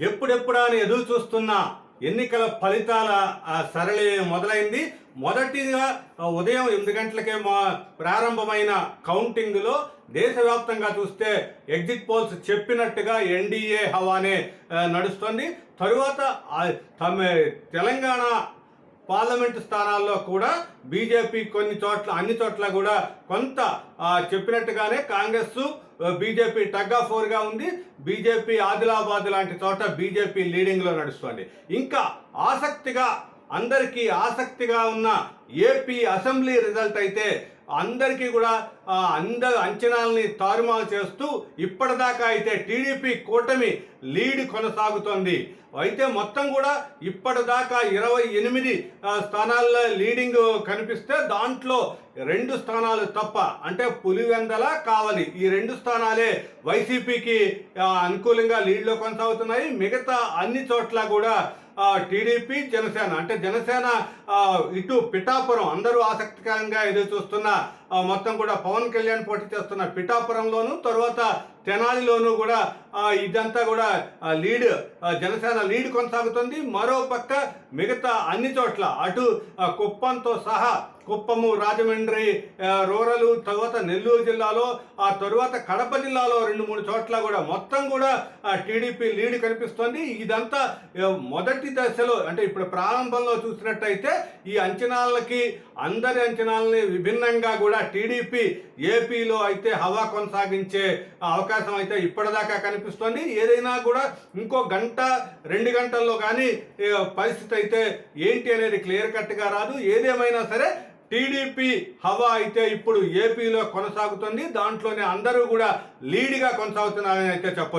ఎప్పుడెప్పుడా అని ఎదురు చూస్తున్న ఎన్నికల ఫలితాల సరళి మొదలైంది. మొదటిగా ఉదయం ఎనిమిది గంటలకే మా ప్రారంభమైన కౌంటింగ్లో దేశవ్యాప్తంగా చూస్తే ఎగ్జిట్ పోల్స్ చెప్పినట్టుగా ఎన్డీఏ హవానే నడుస్తుంది. తరువాత తమ తెలంగాణ పార్లమెంటు స్థానాల్లో కూడా బీజేపీ కొన్ని చోట్ల అన్ని చోట్ల కూడా కొంత చెప్పినట్టుగానే కాంగ్రెస్ బీజేపీ టగ్ ఆఫ్ ఫోర్గా ఉంది. బీజేపీ ఆదిలాబాద్ లాంటి చోట బీజేపీ లీడింగ్లో నడుస్తుంది. ఇంకా ఆసక్తిగా అందరికీ ఆసక్తిగా ఉన్న ఏపీ అసెంబ్లీ రిజల్ట్ అయితే అందరికీ కూడా ఆ, అందరు అంచనాలని తారుమారు చేస్తూ ఇప్పటిదాకా అయితే టీడీపీ కూటమి లీడ్ కొనసాగుతోంది. అయితే మొత్తం కూడా ఇప్పటిదాకా ఇరవై ఎనిమిది స్థానాల్లో లీడింగ్ కనిపిస్తే దాంట్లో రెండు స్థానాలు తప్ప అంటే పులివెందల కావాలి ఈ రెండు స్థానాలే వైసీపీకి అనుకూలంగా లీడ్లో కొనసాగుతున్నాయి. మిగతా అన్ని చోట్ల కూడా టీడీపీ జనసేన. అంటే జనసేన ఇటు పిఠాపురం అందరూ ఆసక్తికరంగా ఎదురు చూస్తున్న మొత్తం కూడా పవన్ కళ్యాణ్ పోటీ చేస్తున్న పిఠాపురంలోను తర్వాత తెనాలిలోనూ కూడా ఇదంతా కూడా లీడ్ జనసేన లీడ్ కొనసాగుతుంది. మరో పక్క మిగతా అన్ని చోట్ల అటు కుప్పంతో సహా కుప్పము రాజమండ్రి రూరలు తర్వాత నెల్లూరు జిల్లాలో ఆ తరువాత కడప జిల్లాలో రెండు మూడు చోట్ల కూడా మొత్తం కూడా టీడీపీ లీడ్ కనిపిస్తోంది. ఇదంతా మొదటి దశలో అంటే ఇప్పుడు ప్రారంభంలో చూసినట్టయితే ఈ అంచనాలకి అందరి అంచనాలని విభిన్నంగా కూడా టీడీపీ ఏపీలో అయితే హవా కొనసాగించే అవకాశం అయితే ఇప్పటిదాకా కనిపిస్తోంది. ఏదైనా కూడా ఇంకో గంట రెండు గంటల్లో కానీ పరిస్థితి అయితే ఏంటి అనేది క్లియర్ కట్గా రాదు. ఏదేమైనా సరే టీడీపీ హవా అయితే ఇప్పుడు ఏపీలో కొనసాగుతుంది. దాంట్లోనే అందరూ కూడా లీడ్గా కొనసాగుతున్నారని అయితే చెప్పొచ్చు.